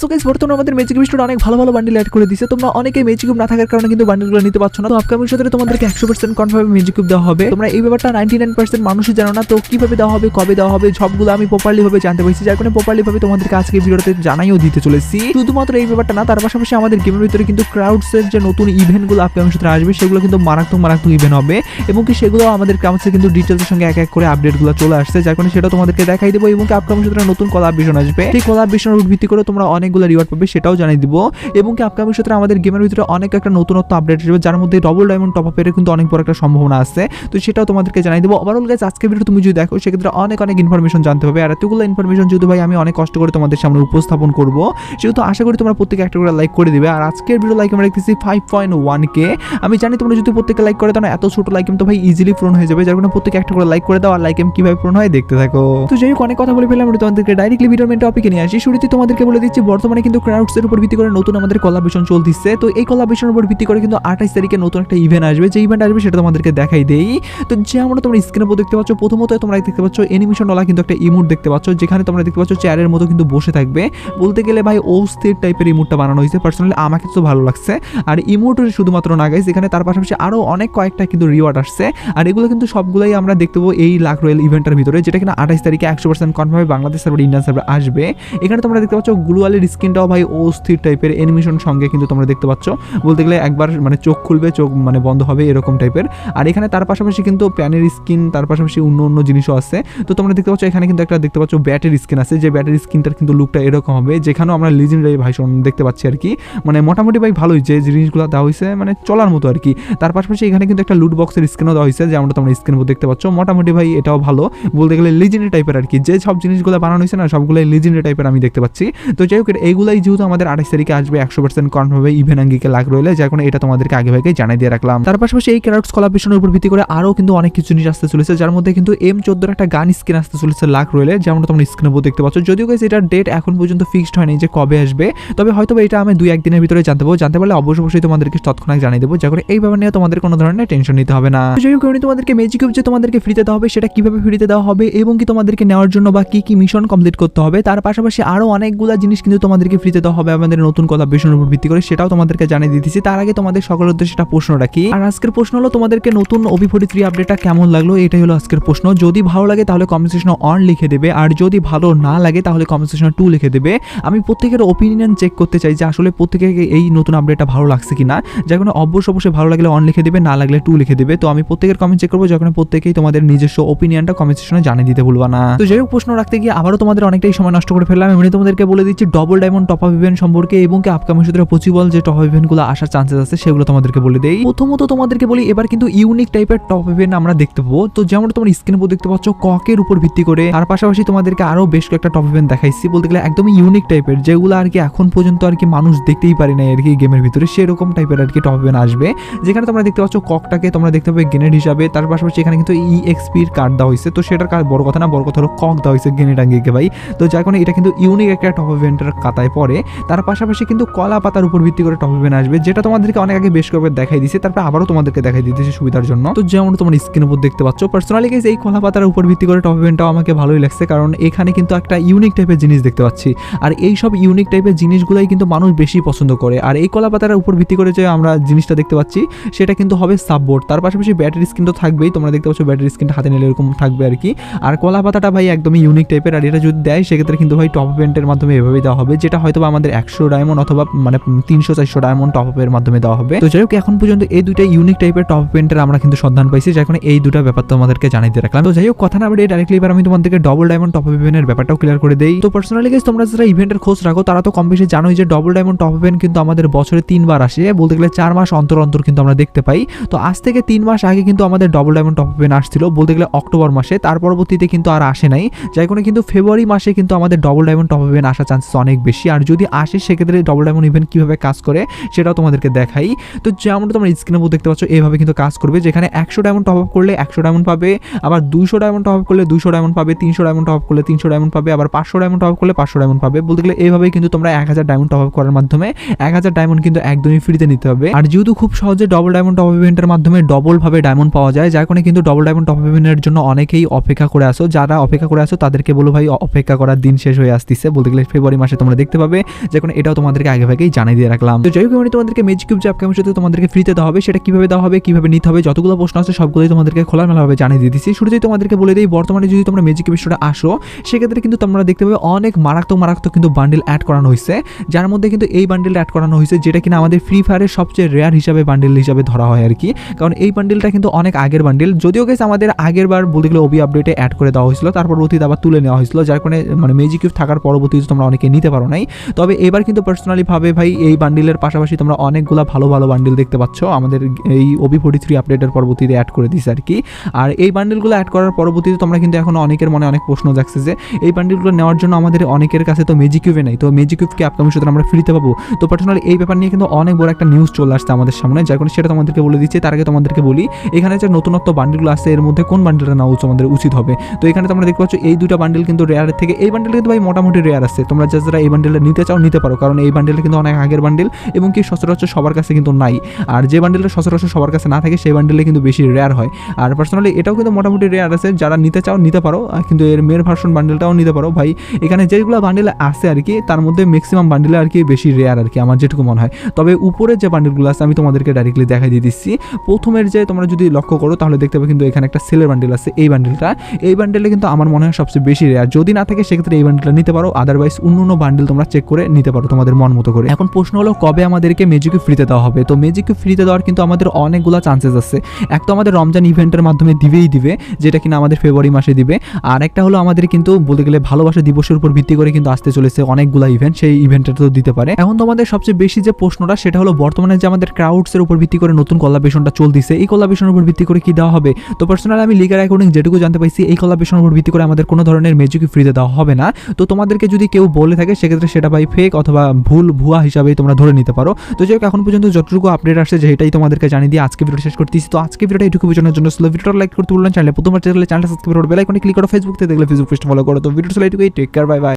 So guys বর্তমানে আমাদের magic store অনেক ভালো ভালো বান্ডিল অ্যাড করে দিয়েছে। তোমরা অনেকেই ম্যাজিক না থাকার কারণে কিন্তু বান্ডিলগুলো নিতে পারছ না। তো আপকামিং সাথে তোমাদেরকে একশো পার্সেন্ট কনফার্ম ম্যাজিক দেওয়া হবে। তোমরা এই ব্যাপারটা নাইনটি নাইন পার্সেন্ট মানুষই জানো না। তো কীভাবে দেওয়া হবে, কবে দেওয়া হবে, সবগুলো আমি প্রপারলি ভাবে জানতে পারছি। যার কারণে প্রপারলি ভাবে তোমাদেরকে আজকে ভিডিওতে জানাইও দিতে চলেছি। শুধুমাত্র এই ব্যাপারটা না, তার পাশাপাশি আমাদের গেমের ভিতরে কিন্তু ক্রাউডসের যে নতুন ইভেন্টগুলো আপকামিং সাথে আসবে, সেগুলো কিন্তু মারাত্মক মারাত্মক ইভেন্ট হবে। এবং কি সেগুলো আমাদের ক্রাউডসে কিন্তু ডিটেলসের সঙ্গে এক এক করে আপডেটগুলো চলে আসছে। যার কারণে সেটা তোমাদেরকে দেখাই দেবো এবং আপকামিং সাথে নতুন কলাবেশন আসবে। সেই কলাবেশনের উপর ভিত্তি করে তোমরা অনেকগুলো রিওয়ার্ড পাবে, সেটাও জানিয়ে দিব। এবং কি আপকামিং সাথে আমাদের গেমের ভিতরে অনেক একটা নতুনত্ব আপডেট আসবে, যার মধ্যে ডবল ডায়মন্ড টপ আপের কিন্তু অনেক বড় একটা সম্ভাবনা আছে। তো সেটাও তোমাদেরকে জানিয়ে দেবো। ওভারঅল গাইজ আজকে ভিডিও তুমি যদি দেখো, সেক্ষেত্রে অনেক অনেক ইনফরমেশন জানতে হবে। আর এতগুলো ইনফরমেশন যেহেতু ভাই আমি অনেক কষ্ট করে তোমাদের সামনে উপস্থাপন করব, সেহেতু আশা করি তোমরা প্রত্যেকে একটা করে লাইক করে দিবে। আর আজকের ভিডিও লাইক আমরা দেখতেছি ফাইভ পয়েন্ট ওয়ান কে আমি জানি তোমরা যদি প্রত্যেকে লাইক করে না, এত ছোট লাইক তো ভাই ইজিলি পূরণ হয়ে যাবে। যার কারণে প্রত্যেকে একটা করে লাইক করে দাও, আর লাইক এম কীভাবে পূরণ হয় দেখতে থাকো। তো যাই হোক, অনেক কথা বলে ফেললাম। তোমাদেরকে ডাইরেক্টলি ভিডিওর মেন টপিকে নিয়ে আসি। শুরুতে তোমাদেরকে বলে দিচ্ছি বর্তমানে কিন্তু ক্রাউডসের উপর ভিত্তি করে নতুন আমাদের কলাবেশন চলতেছে। তো এই কলাবেশনের উপর ভিত্তি করে কিন্তু আঠাইশ তারিখে নতুন একটা ইভেন্ট আসবে। যে ইভেন্ট আসবে সেটা তোমাদেরকে দেখাই দেই। তো যেমন তোমরা স্ক্রিনের উপর দেখতে পাচ্ছ, প্রথমত তোমরা দেখতে পাচ্ছ অ্যানিমেশন ওলা কিন্তু একটা ইমোট দেখতে পাচ্ছ, যেখানে তোমরা দেখতে পাচ্ছ চেয়ারের মতো কিন্তু বসে থাকবে। বলতে গেলে ভাই অস্থির টাইপের ইমোটটা বানানো হয়েছে। পার্সোনালি আমাকে তো ভালো লাগছে। আর ইমোট শুধুমাত্র না গাইছে এখানে তার পাশাপাশি আরও অনেক কয়েকটা কিন্তু রিওয়ার্ড আসছে। আর এগুলো কিন্তু সবগুলোই আমরা দেখতে পাবো এই লাখ রয়েল ইভেন্টের ভিতরে, যেটা কিনা আঠাইশ তারিখে একশো পার্সেন্ট কনফার্মে বাংলাদেশ সার্ভার ইন্ডিয়ান সার্ভার আসবে। এখানে তোমরা দেখতে পাচ্ছ গ্লুয়ালের স্ক্রিনটাও ভাই অস্থির টাইপের অ্যানিমেশন সঙ্গে কিন্তু তোমরা দেখতে পাচ্ছ। বলতে গেলে একবার মানে চোখ খুলবে, চোখ মানে বন্ধ হবে এরকম টাইপের। আর এখানে তার পাশাপাশি কিন্তু প্যানের স্কিন, তার পাশাপাশি অন্য অন্য জিনিসও আছে। তো তোমরা দেখতে পাচ্ছ, এখানে কিন্তু একটা দেখতে পাচ্ছ ব্যাটের স্কিন আছে। যে ব্যাটের স্কিনটার কিন্তু লুকটা এরকম হবে, যেখানেও আমরা লিজেন্ডারি ভাইসন দেখতে পাচ্ছি আর কি। মানে মোটামুটি ভাই ভালোই যে জিনিসগুলো দেওয়া হয়েছে মানে চলার মতো আর কি। তার পাশাপাশি এখানে কিন্তু একটা লুট বক্সের স্ক্রিনও দেওয়া হয়েছে, যেমনটা তোমরা স্ক্রিন দেখতে পাচ্ছ। মোটামুটি ভাই এটাও ভালো। বলতে গেলে লিজেন্ডারি টাইপের আর কি। যে সব জিনিসগুলো বানানো হয়েছে না, সবগুলোই লিজেন্ডারি টাইপের আমি দেখতে পাচ্ছি। তো যাই হোক এইগুলাই যেহেতু আমাদের আঠাশ তারিখে আসবে, একশো পার্সেন্ট কনফার্মে ইভেন আঙ্গিকে লাগ রইলে যার কারণে এটা তোমাদেরকে আগে ভাগে জানাই দিয়ে রাখলাম। তার পাশাপাশি এই ক্যারেক্টস কলাপেশনের উপর ভিত্তি করে আরও কিন্তু অনেক কিছু জিনিস আসতে চলেছে, যার মধ্যে কিন্তু এম চোদ্দোর একটা গান স্ক্রিন আসতে চলেছে লাখ রয়েলে যেমন তোমরা স্ক্রিনে উপর দেখতে পাচ্ছ। যদিও গাইজ এটার ডেট এখন পর্যন্ত ফিক্সড হয়নি যে কবে আসবে, তবে হয়তো এটা আমি দুই একদিনের ভিতরে জানতে পারব। জানতে পারলে অবশ্যই অবশ্যই তোমাদেরকে তৎক্ষণাৎ জানিয়ে দেবো যা করে এই ব্যাপার নিয়ে তোমাদের কোনো ধরনের টেনশন নিতে হবে না। যাই হোক তোমাদেরকে ম্যাজিক যে তোমাদেরকে ফ্রিতে দেওয়া হবে, সেটা কীভাবে ফ্রিতে দেওয়া হবে এবং কি তোমাদেরকে নেওয়ার জন্য বা কি কি মিশন কমপ্লিট করতে হবে, তার পাশাপাশি আরও অনেকগুলো জিনিস কিন্তু তোমাদেরকে ফ্রিতে দেওয়া হবে আমাদের নতুন কলাবেশনের উপর ভিত্তি করে, সেটাও তোমাদেরকে জানিয়ে দিতেছি। তার আগে তোমাদের সকলের উদ্দেশ্যে একটা প্রশ্ন রাখি আর আজকের প্রশ্ন হলো, তোমাদেরকে নতুন ওবি ফোর্টি থ্রি আপডেটটা কেমন লাগল? এটাই হলো আজকের প্রশ্ন। যদি ভালো লাগে, তাহলে কমেন্টেশন অন লিখে দেবে। আর যদি ভালো না লাগে, তাহলে কমেন্টেশন টু লিখে দেবে। আমি প্রত্যেকের ওপিনিয়ন চেক করতে চাই যে আসলে প্রত্যেকে এই নতুন আপডেটটা ভালো লাগছে কিনা। যার কারণে অবশ্যই অবশ্যই ভালো লাগলে অন লিখে দেবে, না লাগলে টু লিখে দেবে। তো আমি প্রত্যেকের কমেন্ট চেক করব যখন প্রত্যেকেই তোমাদের নিজস্ব ওপিনিয়নটা কমেন্ট জানিয়ে দিতে ভুলবা না। তো যাই হোক, প্রশ্ন রাখতে গিয়ে আবারও তোমাদের অনেকটাই সময় নষ্ট করে ফেললাম। এমনি তোমাদেরকে বলে দিচ্ছি double diamond top up event সম্পর্কে এবং কি আপকামিং সূত্রে পসিবল যে টপ আপ ইভেন্টগুলো আসার চান্সেস আছে, সেগুলো তোমাদেরকে বলে দেই। প্রথমত তোমাদেরকে বলি, এবার কিন্তু ইউনিক টাইপের টপ ইভেন্ট আমরা দেখতে পাবো। তো যেমন তোমার স্ক্রিনে উপর দেখতে পাচ্ছ ককের উপর ভিত্তি করে, তার পাশাপাশি তোমাদেরকে আরও বেশ কয়েকটা টপ ইভেন্ট দেখাইছি বলতে গেলে একদমই ইউনিক টাইপের যেগুলো আর কি এখন পর্যন্ত আর কি মানুষ দেখতেই পারি না আর কি গেমের ভিতরে, সেরকম টাইপের আর কি টপ ইভেন্ট আসবে। যেখানে তোমরা দেখতে পাচ্ছ, ককটাকে তোমরা দেখতে পাবে গেনেড হিসাবে, তার পাশাপাশি এখানে কিন্তু ই এক্সপির কার্ড দেওয়া হয়েছে। তো সেটার কার বড় কথা না, বড় কথা হলো কক দেওয়া হয়েছে গেনেড আঙ্গিকে ভাই। তো যার কারণে এটা কিন্তু ইউনিক একটা টপ ইভেন্টের কাতায় পড়ে, তার পাশাপাশি কিন্তু কলা পাতার উপর ভিত্তি করে টপ ইভেন্ট আসবে, যেটা তোমাদেরকে অনেক আগে বেশ কয়েকবার দেখাই দিয়েছে, তারপর আবারও তোমাদেরকে দেখাই দিতেছে সুবিধার জন্য। তো যেমন তোমার স্ক্রিন উপর দেখতে পাচ্ছ পার্সোনালি গেছে এই কলা পাতার উপর ভিত্তি করে টপ ইভেন্টটাও আমাকে ভালোই লাগছে, কারণ এখানে কিন্তু একটা ইউনিক টাইপের জিনিস দেখতে পাচ্ছি। আর এই সব ইউনিক টাইপের জিনিসগুলোই কিন্তু মানুষ বেশি পছন্দ করে। আর এই কলা পাতার উপর ভিত্তি করে যে আমরা জিনিসটা দেখতে পাচ্ছি, সেটা কিন্তু হবে সাববোর্ড। তার পাশাপাশি ব্যাটারি স্ক্রিন তো থাকবেই, তোমরা দেখতে পাচ্ছ ব্যাটারি স্ক্রিনটা হাতে নিলে এরকম থাকবে আর কি। আর কলা পাতাটা ভাই একদমই ইউনিক টাইপের আর এটা যদি দেয়, সেক্ষেত্রে কিন্তু ভাই টপ ইভেন্টের মাধ্যমে এভাবেই দেওয়া হবে। যেটা হয়তো আমাদের একশো ডায়মন্ড অথবা মানে তিনশো, চারশো ডায়মন্ড টপ আপের মাধ্যমে দেওয়া হবে। তো যাই হোক, এখন পর্যন্ত এই দুইটা ইউনিক টাইপের টপ ইভেন্টের আমরা কিন্তু সন্ধান পাইছি যখন এই দুটা ব্যাপার তোমাদেরকে জানাই দিয়ে রাখলাম। তো যাই হোক, কথা না ডাইরেক্টলি এবার আমি তোমাদেরকে ডবল ডায়মন্ড টপ ইভেন্টের ব্যাপারটাও ক্লিয়ার করে দেই। তো পার্সোনালি গেস তোমরা যারা ইভেন্টের খোঁজ রাখো, তারা তো কম বেশি জানোই যে ডবল ডায়মন্ড টপ ইভেন্ট কিন্তু আমাদের বছরে তিনবার আসে, বলতে গেলে চার মাস অন্তর অন্তর কিন্তু আমরা দেখতে পাই। তো আজ থেকে তিন মাস আগে কিন্তু আমাদের ডবল ডায়মন্ড টপ ইভেন্ট আসছিল, বলতে গেলে অক্টোবর মাসে, তার পরবর্তীতে কিন্তু আর আসে নাই। যাই কোনো কিন্তু ফেব্রুয়ারি মাসে কিন্তু আমাদের ডবল ডায়মন্ড টপ ইভেন্ট আসার চান্সেস অনেক বেশি। আর যদি আসে, সেক্ষেত্রে ডবল ডায়মন্ড ইভেন্ট কীভাবে কাজ করে, সেটাও তোমাদেরকে দেখাই। তো যেমনটা তোমরা স্ক্রিনে দেখতে পাচ্ছ এইভাবে কিন্তু কাজ করবে, যেখানে একশো ডায়মন্ড টপ আপ করলে একশো ডায়মন্ড পাবে, আবার দুশো ডায়মন্ড টপ আপ করলে দুশো ডায়মন্ড পাবে, তিনশো ডায়মন্ড টপ আপ করলে তিনশো ডায়মন্ড পাবে, আবার পাঁচশো ডায়মন্ড টপ আপ করলে পাঁচশো ডায়মন্ড পাবে। বলতে গেলে এইভাবেই কিন্তু তোমরা এক হাজার ডায়মন্ড টপ আপ করার মাধ্যমে, এক হাজার ডায়মন্ড কিন্তু একদমই ফ্রিতে নিতে হবে। আর যেহেতু খুব সহজে ডবল ডায়মন্ড টপ ইভেন্টের মাধ্যমে ডবল ভাবে ডায়মন্ড পাওয়া যায়, যার কারণে কিন্তু ডবল ডায়মন্ড টপ ইভেন্টের জন্য অনেকেই অপেক্ষা করে আসো। যারা অপেক্ষা করে আসো, তাদেরকে বলো ভাই, অপেক্ষা করার দিন শেষ হয়ে আসতেছে। বলতে গেলে ফেব্রুয়ারি মাসে তোমরা তোমরা দেখতে পাবে যে কোনো এটাও তোমাদেরকে আগে ভাগেই জানিয়ে দিয়ে রাখলাম। তো যাই হোক আমি তোমাদেরকে ম্যাজিক কিউব যে আপকামিং সাথে তোমাদেরকে ফ্রিতে দেওয়া হবে, সেটা কীভাবে দেওয়া হবে, কীভাবে নিতে হবে, যতগুলো প্রশ্ন আছে সবগুলোই তোমাদেরকে খোলামেলাভাবে জানিয়ে দিয়ে দিচ্ছি। শুরুতেই তোমাদেরকে বলে দিই, বর্তমানে যদি তোমরা ম্যাজিক কিউব স্টোরে আসো, সেক্ষেত্রে কিন্তু তোমরা দেখতে পাবে অনেক মারাত্মক মারাত্মক কিন্তু বান্ডিল অ্যাড করানো হয়েছে যার মধ্যে কিন্তু এই বান্ডিলটা অ্যাড করানো হয়েছে যেটা কিনা আমাদের ফ্রি ফায়ারের সবচেয়ে রেয়ার হিসাবে বান্ডিল হিসাবে ধরা হয় আর কি। কারণ এই বান্ডিলটা কিন্তু অনেক আগের বান্ডিল যদিও গেছে আমাদের আগের বার বলতে গেলে ওবি আপডেটে অ্যাড করে দেওয়া হয়েছিল, তারপর অতীত আবার তুলে নেওয়া হয়েছিল, যার কারণে মানে ম্যাজিক কিউব থাকার পরবর্তীতে তোমরা অনেকে নিতে পারো। নাই। তবে এবার কিন্তু পার্সোনালি ভাবে ভাই, এই বান্ডিলের পাশাপাশি তোমরা অনেকগুলো ভালো ভালো বান্ডিল দেখতে পাচ্ছ। আমাদের এই ওবি ফোর্টি থ্রি আপডেটের পরবর্তীতে অ্যাড করে দিছে আর কি আর এই বান্ডিলগুলো অ্যাড করার পরবর্তীতে তোমরা কিন্তু এখন অনেকের মনে অনেক প্রশ্ন যাচ্ছে যে, এই বান্ডিলগুলো নেওয়ার জন্য আমাদের অনেকের কাছে তো ম্যাজিক কিউবে নেই। তো ম্যাজিক কিউবকে আপকামিং সাথে আমরা ফ্রিতে পাবো। তো পার্সোনালি এই ব্যাপার নিয়ে কিন্তু অনেক বড় একটা নিউজ চলে আসছে আমাদের সামনে। যার কারণে সেটা তোমাদেরকে বলে দিচ্ছি, তার আগে তোমাদেরকে বলি, এখানে যে নতুনত্ব বান্ডিলগুলো আছে, এর মধ্যে কোন বান্ডিলটা নেওয়া আমাদের উচিত হবে? তো এখানে তোমরা দেখতে পাচ্ছ, এই দুটো বান্ডিল কিন্তু রেয়ারের থেকে, এই বান্ডিল কিন্তু ভাই মোটামুটি রেয়ার আছে। তোমরা যারা এই বান্ডিলটা নিতে চাও, নিতে পারো। কারণ এই বান্ডিলটা কিন্তু অনেক আগের বান্ডিল এবং কি সচরাচর সবার কাছে কিন্তু নাই। আর যে বান্ডিলটা সচরাচর সবার কাছে না থাকে, সেই বান্ডিলে কিন্তু বেশি রেয়ার হয়। আর পার্সোনালি এটাও কিন্তু মোটামুটি রেয়ার আছে। যারা নিতে চাও, নিতে পারো। কিন্তু এর মেয়ের ভার্সন বান্ডিলটাও নিতে পারো। ভাই, এখানে যেগুলো বান্ডিল আছে আর কি, তার মধ্যে ম্যাক্সিমাম বান্ডিলে আর কি বেশি রেয়ার আর কি, আমার যেটুকু মনে হয়। তবে উপরের যে বান্ডিলগুলো আছে, আমি তোমাদেরকে ডাইরেক্টলি দেখাই দিয়ে দিচ্ছি। প্রথমের যে তোমরা যদি লক্ষ্য করো, তাহলে দেখতে পাবে কিন্তু এখানে একটা সেলের বান্ডিল আছে এই বান্ডিলটা এই বান্ডিলে কিন্তু আমার মনে হয় সবচেয়ে বেশি রেয়ার যদি না থাকে, সেক্ষেত্রে এই বান্ডিলটা নিতে পারো। আদারওয়াইজ অন্য অন্য তোমরা চেক করে নিতে পারো তোমাদের মন মতো করে। এখন প্রশ্ন হলো, কবে আমাদেরকে মেজিকে ফ্রিতে দেওয়া হবে? তো মেজিকে ফ্রিতে দেওয়ার কিন্তু আমাদের অনেকগুলো চান্সেস আছে। এক তো আমাদের রমজান ইভেন্টের মাধ্যমে দিবেই দিবে, যেটা কিনা আমাদের ফেব্রুয়ারি মাসে দিবে। আর একটা হলো আমাদের কিন্তু বলতে গেলে ভালোবাসা দিবসের উপর ভিত্তি করে কিন্তু আসতে চলেছে অনেকগুলো ইভেন্ট সেই ইভেন্টটা তো দিতে পারে। এখন তোমাদের সবচেয়ে বেশি যে প্রশ্নটা, সেটা হলো বর্তমানে যে আমাদের ক্রাউডসের উপর ভিত্তি করে নতুন কলাবেশনটা চলতেছে, এই কলাবেশনের উপর ভিত্তি করে কি দেওয়া হবে? তো পার্সোনালি আমি লিগার অ্যাকর্ডিং যেটুকু জানতে পাইছি, এই কলাবেশনের উপর ভিত্তি করে আমাদের কোনো ধরনের মেজিক ফ্রিতে দেওয়া হবে না। তো তোমাদেরকে যদি কেউ বলে থাকে সেক্ষেত্রে সেটা বাই ফেক অথবা ভুল ভুয়া হিসাবেই তোমরা ধরে নিতে পারো। তো যাই হোক, এখন পর্যন্ত যতটুকু আপডেট আসছে যেটাই তোমাদেরকে জানিয়ে দিয়ে আজকে ভিডিও শেষ করতেছি। তো আজকে ভিডিওটা এটুকু বোঝানোর জন্য স্লো ভিডিওটা লাইক করতে বললাম চ্যানেলে প্রথমবার চ্যানেলে চ্যানেলটা সাবস্ক্রাইব করো বেলাইকনে ক্লিক করো। ফেসবুক থেকে দেখলে ফেসবুক পেজটা ফলো করো। তো ভিডিও চলে এটুকুই। Take care bye bye